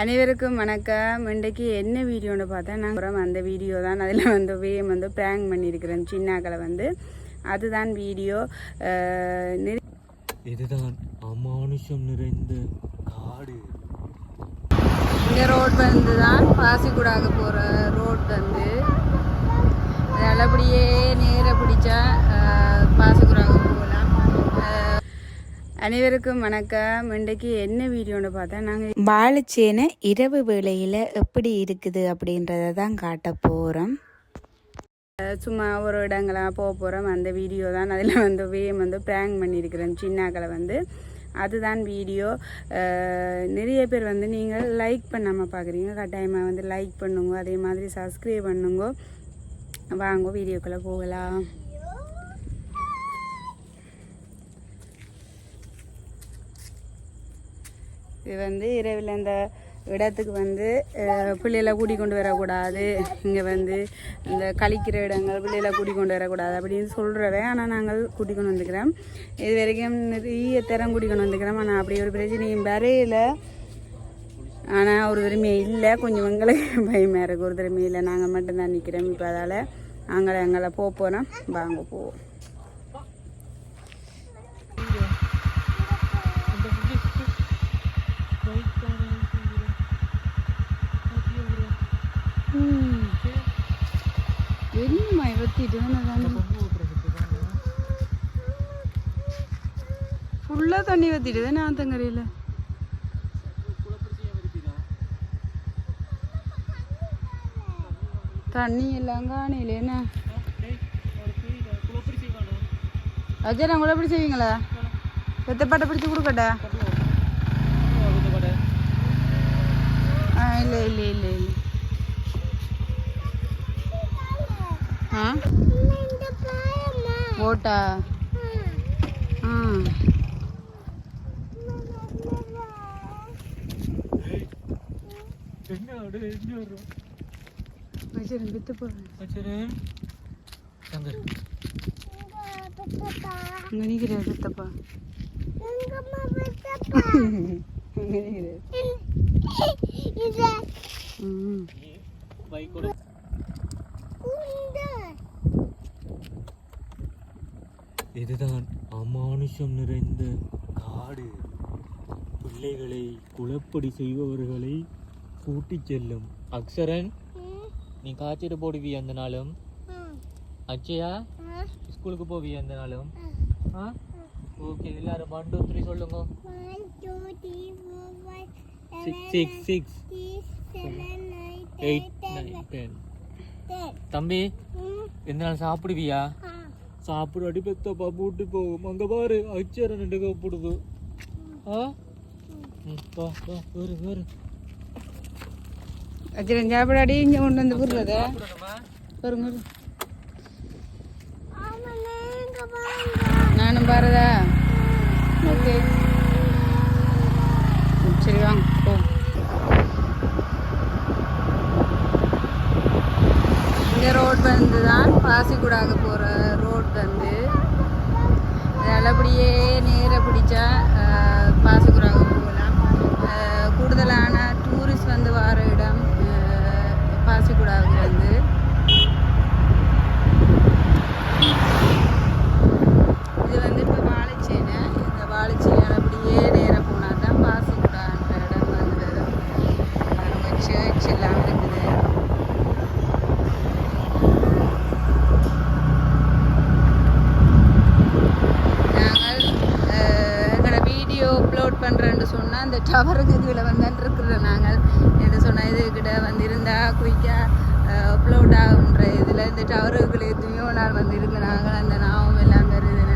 அனைவருக்கும் வணக்கம். இன்றைக்கு என்ன வீடியோன்னு பார்த்தா நாங்கள் அந்த வீடியோ தான். அதில் வந்து வேம் வந்து ப்ராங்க் பண்ணியிருக்கிறேன் சின்னாக்களை வந்து. அதுதான் வீடியோ. இதுதான் அமானுஷம் நிறைந்த காடு. இந்த ரோட் வந்து தான் பாசிக்குடாக போகிற ரோட் வந்து. நல்லபடியே நேர பிடிச்சா பாசிக்குடாக அனைவருக்கும் வணக்கம். இன்றைக்கு என்ன வீடியோன்னு பார்த்தா நாங்கள் வாழைச்சேனை இரவு வேளையில் எப்படி இருக்குது அப்படின்றத தான் காட்ட போகிறோம் சும்மா ஒரு இடங்களாக போக போகிறோம் அந்த வீடியோ தான். அதில் வந்து வேம் வந்து ப்ராங்க் பண்ணியிருக்கிறேன் சின்னாக்களை வந்து. அதுதான் வீடியோ. நிறைய பேர் வந்து நீங்கள் லைக் பண்ணாமல் பார்க்குறீங்க கட்டாயமாக வந்து லைக் பண்ணுங்க. அதே மாதிரி சப்ஸ்கிரைப் பண்ணுங்க. வாங்க வீடியோக்குள்ளே போகலாம். இது வந்து இரவில் இந்த இடத்துக்கு வந்து பிள்ளைகளை கூடி கொண்டு வரக்கூடாது. இங்கே வந்து இந்த கழிக்கிற இடங்கள் பிள்ளைகளை கூடி கொண்டு வரக்கூடாது அப்படின்னு சொல்கிறவே ஆனால் நாங்கள் கூட்டி கொண்டு வந்துக்கிறோம். இது வரைக்கும் நிறைய தரம் கூடி கொண்டு வந்துக்கிறோம். ஆனால் அப்படி ஒரு பிரச்சனையும் வரையில ஆனால் ஒரு திறமை இல்லை. கொஞ்சம் எங்களுக்கு பயமாக இருக்குது ஒரு திறமை இல்லை. நாங்கள் மட்டும்தான் நிற்கிறோம் இப்போ அதால் நாங்கள் எங்களை போக போகிறோம் வாங்க போவோம். ஃபுல்லாக தண்ணி வத்திட்டு தானே ஆத்தங்கரையில்? தண்ணி எல்லாம் காணையில் என்ன? அஜய் நான் கூட எப்படி செய்வீங்களா? வெத்தப்பாட்டை பிடிச்சி கொடுக்கட்டா? ஆ இல்லை இல்லை இல்லை இல்லை. ஓட்டா வச்சிருங்க வித்து போடுறேன் வச்சிரு அங்க இங்கே நிற்கிற வித்தப்பா இங்கே நிற்கிற ம். பைக்கோட இதுதான் அமானுஷம் நிறைந்த காடு. பிள்ளைகளை குழப்படி செய்பவர்களை கூட்டிச் செல்லும். அக்ஷரன் நீ காய்ச்சிட்டு போடுவிய அந்த நாளும். அச்சயா ஸ்கூலுக்கு போவிய அந்த நாளும். ஆ? ஓகே எல்லாரும் ஒன் டூ த்ரீ சொல்லுங்க. Six six eight nine ten தம்பி எந்த நாள் சாப்பிடுவியா? சாப்பிடு அடி பெத்தப்பா பூட்டி போகும். அங்க பாரு அச்சர ரெண்டு கோ ஆ? வேறு வேறு. சாப்பிடாடி இங்கே கொண்டு வந்து போடுறத. பாருங்க நானும் பாருதா. ஓகே. சரி வாங்க போ. இந்த ரோட் வந்து தான் பாசிக்குடாக போகிற ரோட் வந்து நல்லபடியே நேரை பிடிச்சா பாசகுராக போகலாம். கூடுதலான டூரிஸ்ட் வந்து வர இடம் அஹ், பாசிக்குடாவுக்கு வந்து இது வந்து இப்போ வாழைச்சேனை இந்த வாழைச்சேனை அப்படியே நேராக போனால் தான் பாசிக்குடான்ற இடம் வந்து வரும் அங்கே சர்ச் எல்லாம் இருக்குது நாங்கள் அஹ், எங்களோட வீடியோ அப்லோட் பண்ணுறேன்னு சொன்னால் அந்த டவருக்கு கீழே வந்துட்டு இருக்கிறோம் நாங்கள். என்று சொன்னால் இதுக்கிட்ட வந்திருந்தா குயிக்காக அப்லோட் ஆகுன்ற இதில் இந்த டவருக்குள்ளே எத்தனையோ நாள் வந்து நாங்கள் அந்த நாவும் எல்லாம் வருது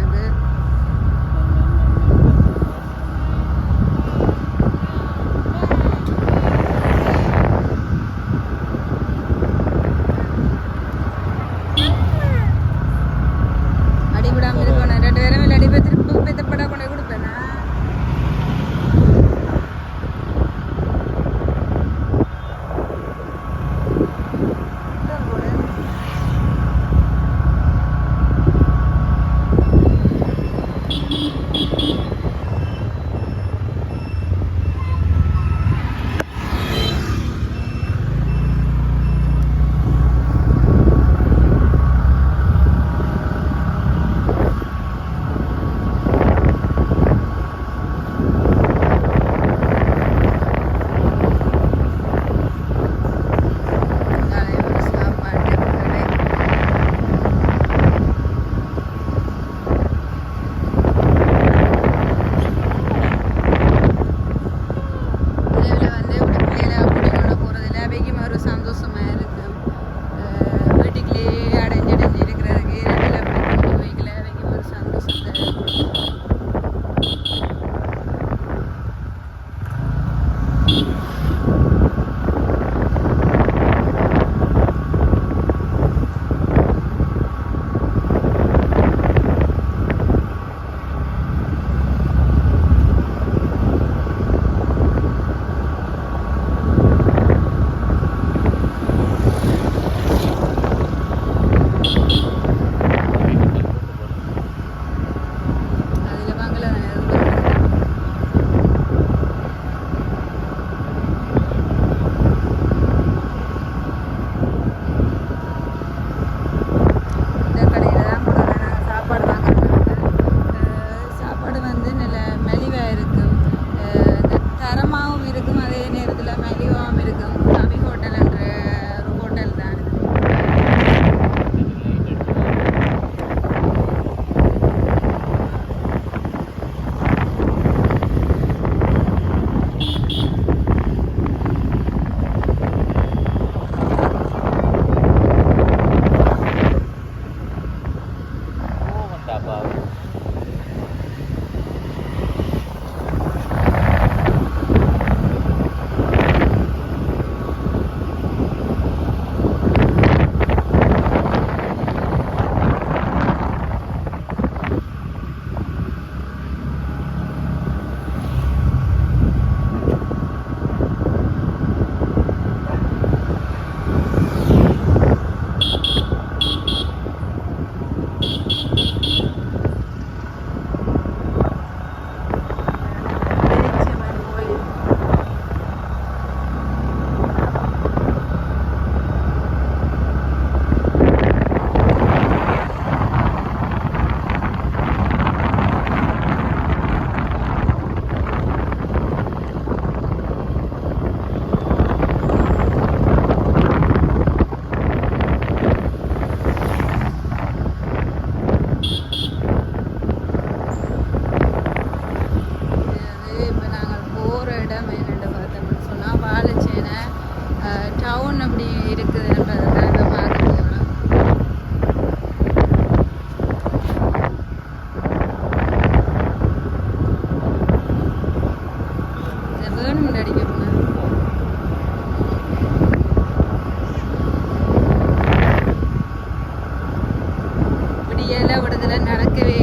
about இடம் என்னென்று பார்த்தோம்னு சொன்னால் வாழைச்சேனை டவுன் அப்படி இருக்குது என்பதற்காக பார்க்குறோம் நடக்கவே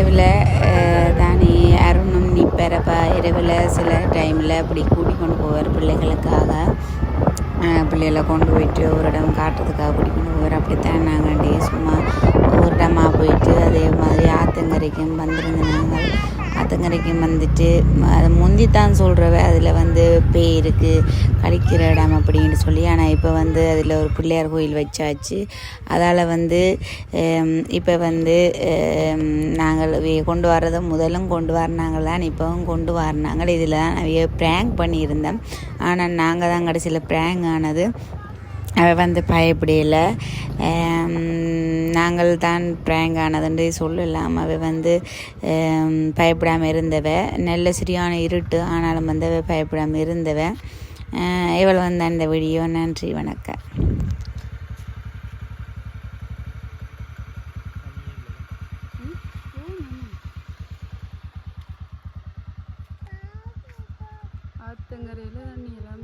இரவில் தானே அருணும் நிப்பரப்பா இரவில் சில டைமில் அப்படி கூட்டி கொண்டு போவார் பிள்ளைகளுக்காக. பிள்ளைகளை கொண்டு போயிட்டு ஒரு இடம் காட்டுறதுக்காக கூட்டி கொண்டு போவார். அப்படித்தான் நாங்கள் டே சும்மா இடமா போயிட்டு அதே மாதிரி ஆத்தங்கரைக்கும் வந்திருந்தோம் நாங்கள். ஆத்தங்கரைக்கும் வந்துட்டு அது முந்தித்தான் சொல்கிறவ அதில் வந்து பேய் இருக்குது கழிக்கிற இடம் அப்படின்னு சொல்லி. ஆனால் இப்போ வந்து அதில் ஒரு பிள்ளையார் கோயில் வச்சாச்சு. அதால் வந்து இப்போ வந்து நாங்கள் கொண்டு வர்றதை முதலும் கொண்டு வரனாங்க தான் இப்போவும் கொண்டு வரனாங்க இதில் தான் நிறைய ப்ராங்க் பண்ணியிருந்தேன் ஆனால் நாங்கள் தான் கடைசியில் ப்ராங்க் ஆனது. அவள் வந்து பயப்படையில. நாங்கள் தான் ப்ராங்க் ஆனதுன்றே சொல்லலாம். அவ வந்து பயப்படாமல் இருந்தவ. நல்ல சரியான இருட்டு ஆனாலும் வந்து அவள் பயப்படாமல் இருந்தவ. இவள் வந்து அந்த வீடியோ. நன்றி வணக்கம். ஆத்தங்கரையில் தண்ணி எல்லாம்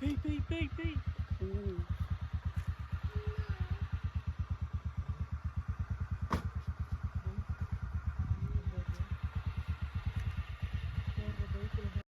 பற்றி பேய் பேய் பேய் பேய்